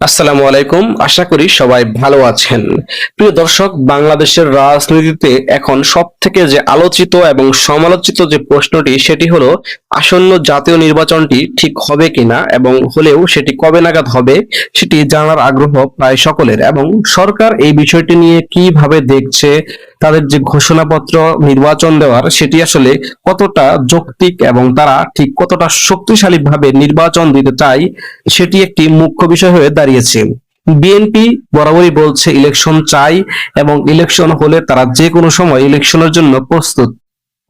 আসসালামু আলাইকুম। আশা করি সবাই ভালো আছেন। প্রিয় দর্শক, বাংলাদেশের রাজনীতিতে এখন সব থেকে যে আলোচিত এবং সমালোচিত যে প্রশ্নটি, সেটি হলো, আসন্ন জাতীয় নির্বাচনটি ঠিক হবে কিনা এবং হলেও সেটি কবে নাগাদ হবে, সেটি জানার আগ্রহ প্রায় সকলের। এবং সরকার এই বিষয়টি নিয়ে কীভাবে দেখছে, তাদের যে ঘোষণাপত্র, নির্বাচন দেওয়ার, সেটি আসলে কতটা যৌক্তিক এবং তারা ঠিক কতটা শক্তিশালী ভাবে নির্বাচন দিতে চায়, সেটি একটি মুখ্য বিষয় হয়ে দাঁড়িয়েছে। বিএনপি বরাবরই বলছে, ইলেকশন চাই এবং ইলেকশন হলে তারা যে কোনো সময় ইলেকশনের জন্য প্রস্তুত।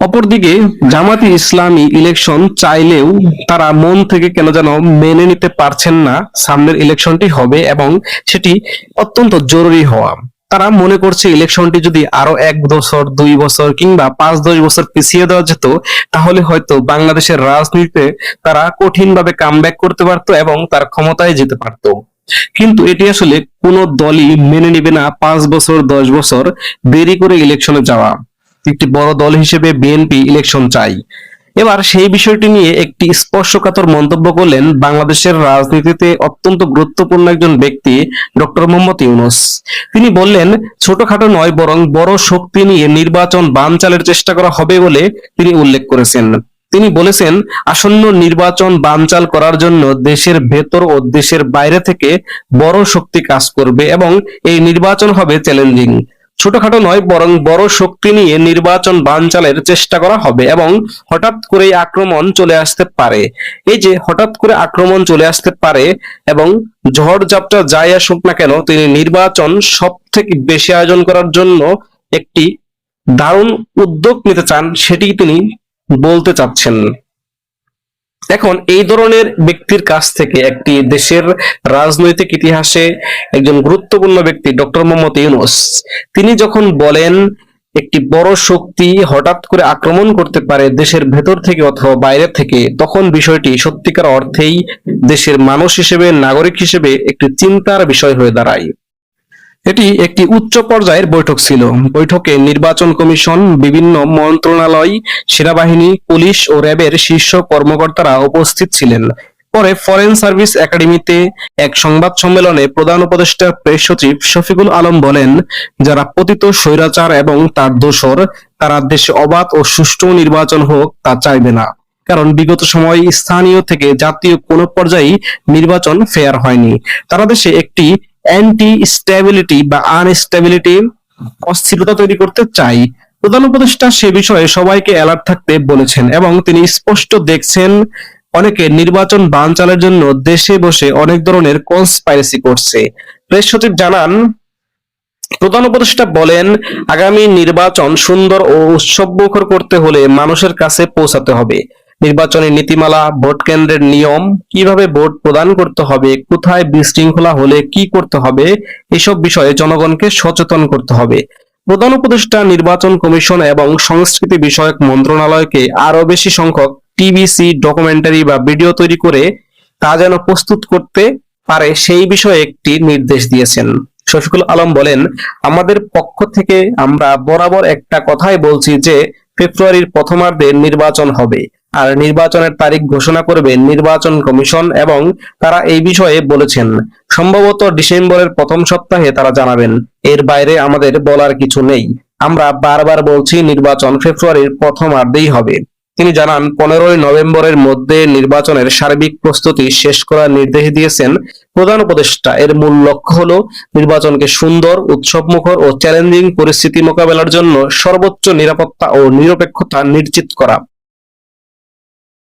অপরদিকে জামাতি ইসলামী ইলেকশন চাইলেও তারা মন থেকে কেন যেন মেনে নিতে পারছেন না, সামনের ইলেকশনটি হবে এবং সেটি অত্যন্ত জরুরি হওয়া। তারা মনে করছে, ইলেকশনটি যদি আরও এক বছর, দুই বছর কিংবা পাঁচ, দশ বছর পিছিয়ে দেওয়া যেত, তাহলে হয়তো বাংলাদেশের রাজনীতিতে তারা কঠিনভাবে কামব্যাক করতে পারতো এবং তার ক্ষমতায় যেতে পারতো। কিন্তু এটি আসলে কোনো দলই মেনে নেবে না পাঁচ বছর, দশ বছর দেরি করে ইলেকশনে যাওয়া। একটি বড় দল হিসেবে বিএনপি ইলেকশন চাই। এবার সেই বিষয়টি নিয়ে একটি স্পর্শকাতর মন্তব্য করলেন বাংলাদেশের রাজনীতিতে অত্যন্ত গুরুত্বপূর্ণ একজন ব্যক্তি, ডক্টর মোহাম্মদ ইউনুস। তিনি বললেন, ছোটখাটো নয়, বরং বড় শক্তি নিয়ে নির্বাচন বানচালের চেষ্টা করা হবে বলে তিনি উল্লেখ করেছেন। তিনি বলেছেন, আসন্ন নির্বাচন বানচাল করার জন্য দেশের ভেতর ও দেশের বাইরে থেকে বড় শক্তি কাজ করবে এবং এই নির্বাচন হবে চ্যালেঞ্জিং। ছোটখাটো নয়, বরং বড় শক্তি নিয়ে নির্বাচন বানচালের চেষ্টা করা হবে এবং হঠাৎ করে আক্রমণ চলে আসতে পারে। এই যে হঠাৎ করে আক্রমণ চলে আসতে পারে এবং ঝড় ঝাপটা যাই আসুক না কেন, তিনি নির্বাচন সব থেকে বেশি আয়োজন করার জন্য একটি দারুণ উদ্যোগ নিতে চান, সেটি তিনি বলতে চাচ্ছেন এখন, এই ধরনের ব্যক্তির কাছ থেকে একটি দেশের রাজনৈতিক ইতিহাসে একজন গুরুত্বপূর্ণ ব্যক্তি, ডক্টর মোহাম্মদ ইউনুস, তিনি যখন বলেন, একটি বড় শক্তি হঠাৎ করে আক্রমণ করতে পারে দেশের ভেতর থেকে অথবা বাইরে থেকে, তখন বিষয়টি সত্যিকার অর্থেই দেশের মানুষ হিসেবে, নাগরিক হিসেবে একটি চিন্তার বিষয় হয়ে দাঁড়ায়। এটি একটি উচ্চ পর্যায়ের বৈঠক ছিল। বৈঠকে নির্বাচন কমিশন, বিভিন্ন মন্ত্রণালয়, সেনাবাহিনী, পুলিশ ও র্যাবের শীর্ষ কর্মকর্তারা উপস্থিত ছিলেন। পরে ফরেন সার্ভিস একাডেমিতে এক সংবাদ সম্মেলনে প্রধান উপদেষ্টা প্রেস সচিব শফিকুল আলম বলেন, যারা পতিত স্বৈরাচার এবং তার দোসর তারা দেশে অবাধ ও সুষ্ঠু নির্বাচন হোক তা চাইবে না। কারণ বিগত সময় স্থানীয় থেকে জাতীয় কোনো পর্যায়ে নির্বাচন ফেয়ার হয়নি। তারা দেশে একটি অ্যান্টি স্টেবিলিটি বা আনস্টেবিলিটি অস্থিরতা তৈরি করতে চাই। প্রধান উপদেষ্টা সে বিষয়ে সবাইকে অ্যালার্ট থাকতে বলেছেন এবং তিনি স্পষ্ট দেখছেন অনেকে নির্বাচন বানচালের জন্য দেশে বসে অনেক ধরনের কনস্পাইরেসি করছে। প্রেস সচিব জানান, প্রধান উপদেষ্টা বলেন, আগামী নির্বাচন সুন্দর ও উৎসবমুখর করতে হলে মানুষের কাছে পৌঁছাতে হবে। নির্বাচনী নীতিমালা, ভোট কেন্দ্রের নিয়ম, কীভাবে ভোট প্রদান করতে হবে, কোথায় বিশৃঙ্খলা হলে কি করতে হবে, এসব বিষয়ে জনগণকে সচেতন করতে হবে। প্রধান উপদেষ্টা নির্বাচন কমিশন এবং সংস্কৃতি বিষয়ক মন্ত্রণালয়কে আরও বেশি সংখ্যক টিভিসি, ডকুমেন্টারি বা ভিডিও তৈরি করে তা যেন প্রস্তুত করতে পারে সেই বিষয়ে একটি নির্দেশ দিয়েছেন। শফিকুল আলম বলেন, আমাদের পক্ষ থেকে আমরা বরাবর একটা কথাই বলছি যে, ফেব্রুয়ারির প্রথমার্ধে নির্বাচন হবে। আর নির্বাচনের তারিখ ঘোষণা করবে নির্বাচন কমিশন এবং তারা এই বিষয়ে বলেছেন। সম্ভবত ডিসেম্বরের প্রথম সপ্তাহে তারা জানাবেন, এর বাইরে আমাদের বলার কিছু নেই। আমরা বারবার বলছি নির্বাচন ফেব্রুয়ারির প্রথমার্ধেই হবে। তিনি জানান, পনেরোই নভেম্বরের মধ্যে নির্বাচনের সার্বিক প্রস্তুতি শেষ করার নির্দেশ দিয়েছেন। প্রধান উপদেষ্টা, এর মূল লক্ষ্য হল নির্বাচনকে সুন্দর, উৎসবমুখর ও চ্যালেঞ্জিং পরিস্থিতি মোকাবেলার জন্য সর্বোচ্চ নিরাপত্তা ও নিরপেক্ষতা নিশ্চিত করা।